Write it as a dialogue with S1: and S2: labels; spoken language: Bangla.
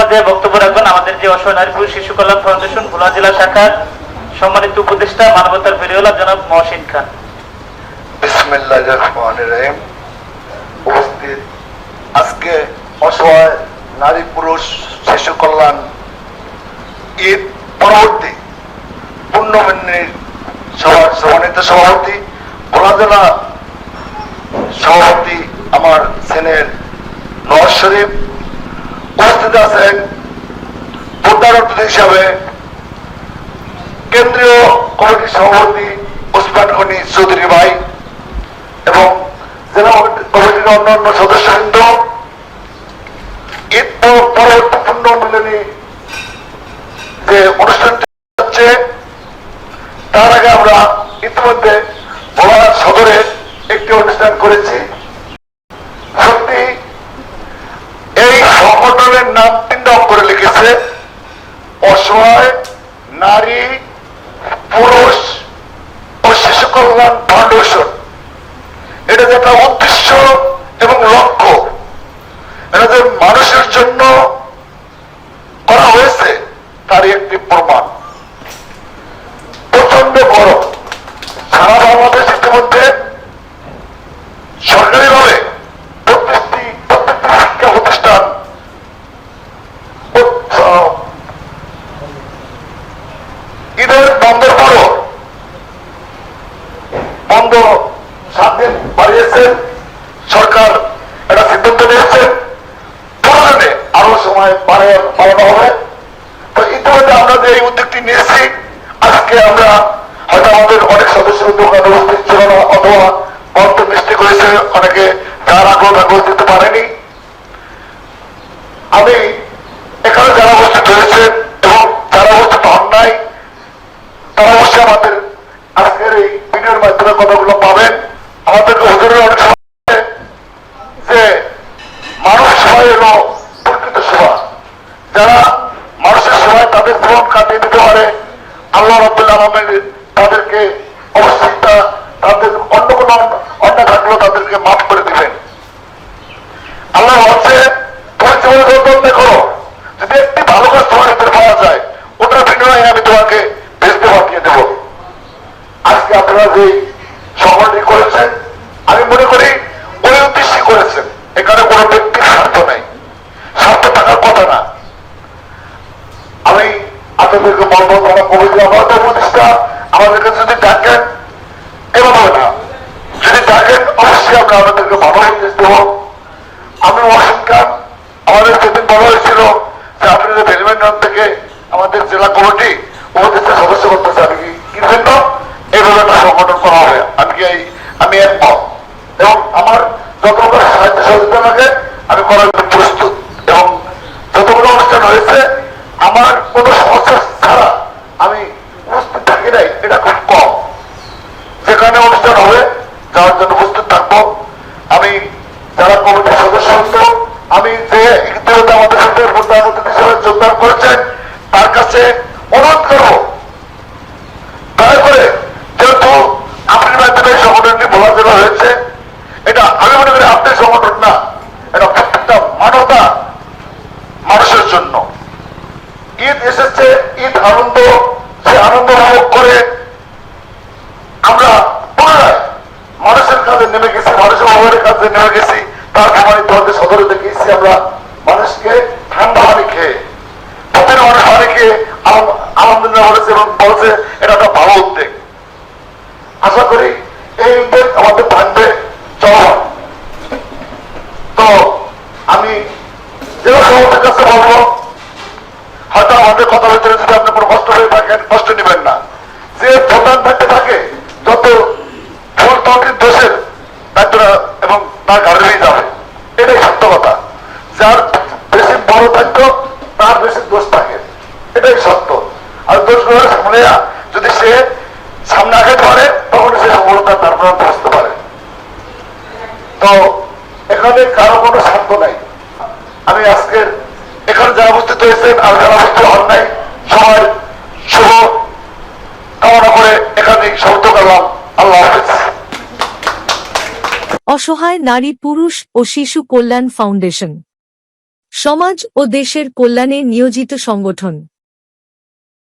S1: পর্যায়ে বক্তব্য রাখবেন আমাদের যে অসহায় নারী পুরুষ শিশু কল্যাণ ফাউন্ডেশন, ভোলা জেলা শাখার সম্মানিত উপদেষ্টা মানবতার ফেরিওয়ালা জনাব মহসিন খান।
S2: উপস্থিত আজকে অসহায় নারী পুরুষ শিশু কল্যাণ ঈদ পরবর্তী সম্মানিত সভাপতি, ভোলা জেলা সভাপতি আমার সেনের নওয়াজ শরীফ উপস্থিত আছেন প্রধান অতিথি হিসাবে কেন্দ্রীয় কমিটির সভাপতি ওসমান গনি চৌধুরী ভাই এবং জেলা কমিটির অন্যান্য সদস্যবৃন্দ, ঈদ পর- পরবর্তী মিলনী যে অনুষ্ঠানটি হচ্ছে, তার আগে আমরা ইতিমধ্যে ভোলা সদরে একটি অনুষ্ঠান করেছি সত্যি এই সংগঠনের নাম তিনটা অক্ষরে লিখেছে, অসহায় নারী, পুরুষ ও শিশু কল্যাণ ফাউন্ডেশন এটা যে একটা উদ্দেশ্য এবং লক্ষ্য, এটা যে মানুষের জন্য করা হয়েছে তার একটি প্রমাণ। বন্ধের পরও বন্ধ সাত দিন বাড়িয়েছেন সরকার একটা সিদ্ধান্ত নিয়েছেন প্রয়োজনে আরও সময় বাড়ানো হবে। তো ইতিমধ্যে আমরা যে এই উদ্যোগটি নিয়েছি, আজকে আমরা হয়তো আমাদের অনেক সদস্য দোকান উপস্থিত ছিল না, অথবা মন্ত্র মিষ্টি করেছে, অনেকে যার আগ্রহ দিতে পারেনি আমি এখানে যারা উপস্থিত হয়েছেন এবং যারা উপস্থিত হন নাই তারা অবশ্যই আমাদের আজকের এই ভিডিওর মাধ্যমে কথাগুলো পাবেন। আমাদের হুজুরের অনেক যে মানুষ প্রকৃত সেবা যারা মানুষের সেবায় তাদের জীবন কাটিয়ে দিতে পারে, আল্লাহ রবুল্লাহ তাদেরকে অবস্থিতা তাদের অন্য কোনো অন্য থাকলেও তাদেরকে মাফ করে দিবেন আল্লাহ হচ্ছে তুমি জীবনে যত অন্যায় করো যদি একটি ভালো কাজ তোমার ভিতরে পাওয়া যায় ওটার বিনিময়ে আমি তোমাকে ভেসতে পাঠিয়ে দেবো আজকে আপনারা যে সংগঠনটি করেছেন আমি মনে করি ওই উদ্দেশ্যে করেছেন এখানে কোনো ব্যক্তির স্বার্থ নাই স্বার্থ থাকার কথা না আমি আপনাদেরকে বলব তারা কমিটি আমাদের কাছে যদি ডাকেন এভাবে না? যদি ডাকেন অবশ্যই আমরা আপনাদেরকে ভালো নির্দেশ দেবো। আমি ওয়াসিম আমাদের সেদিন বলা হয়েছিল যে আপনি যে ভেরিমেন্টন থেকে আমাদের জেলা কমিটি উপদেষ্টা সদস্য করতেছে আমি কি কি জন্য? এইভাবে একটা সংগঠন করা হবে। আমি এই- আমি একমত এবং আমার যতগুলো সাহায্য সহযোগিতা লাগে, আমি করার প্রস্তুত। এবং যতগুলো অনুষ্ঠান হয়েছে, আমার কোনো সমস্যা ছাড়া আমি উপস্থিত থাকি নাই এটা খুব কম যেখানে অনুষ্ঠান হবে যাওয়ার জন্য উপস্থিত থাকব আমি যারা কমিটির সদস্য হতো আমি যে ইতিমধ্যে আমাদের সাথে প্রধান অতিথি হিসেবে যোগদান করেছেন তার কাছে অনুরোধ করব দয়া করে যেহেতু আপনার মাধ্যমে জেলা হয়েছে। এটা আমি মনে করি আপনার সংগঠন না, এটা প্রত্যেকটা মানবতা মানুষের জন্য। ঈদ এসেছে, ঈদ আনন্দ সে আনন্দ উপভোগ করে আমরা পুনরায় মানুষের কাজে নেমে গেছি, মানুষের অভাবের কাজে নেমে গেছি, তার প্রমাণিত হতে সদরে দেখিয়েছি আমরা মানুষকে ঠান্ডা পানি খেয়ে, প্রতিদিন মানুষ পানি খেয়ে আলহাম- আলহামদুলিল্লাহ বলেছে এবং বলছে, এটা একটা ভালো উদ্যোগ আশা করি এই উদ্যোগ আমাদের থাকবে চলমান তো, আমি জেলা কাছে বলব, হয়তো আমাদের কথা ভিতরে যদি আপনি কোনো কষ্ট হয়ে থাকেন, কষ্ট নেবেন না। যে প্রধান থাকতে থাকে, যত ফুল তন্ত্রের দোষের দায়িত্বটা এবং তার ঘাড়েই যাবে। এটাই সত্য কথা। যার বেশি বড় দায়িত্ব, তার বেশি দোষ থাকে। এটাই সত্য। আর দোষগুলো সামনে যদি সে সামনে আগে পারে, তখন সে সফলতা তারপর বুঝতে পারে তো এখানে কারও কোনো স্বার্থ নাই। আমি আজকের এখানে যারা উপস্থিত হয়েছেন, আর যারা উপস্থিত হন নাই শুভ কামনা করে এখানে করলাম। আল্লাহ হাফিজ।
S3: অসহায় নারী, পুরুষ ও শিশু কল্যাণ ফাউন্ডেশন। সমাজ ও দেশের কল্যাণে নিয়োজিত সংগঠন।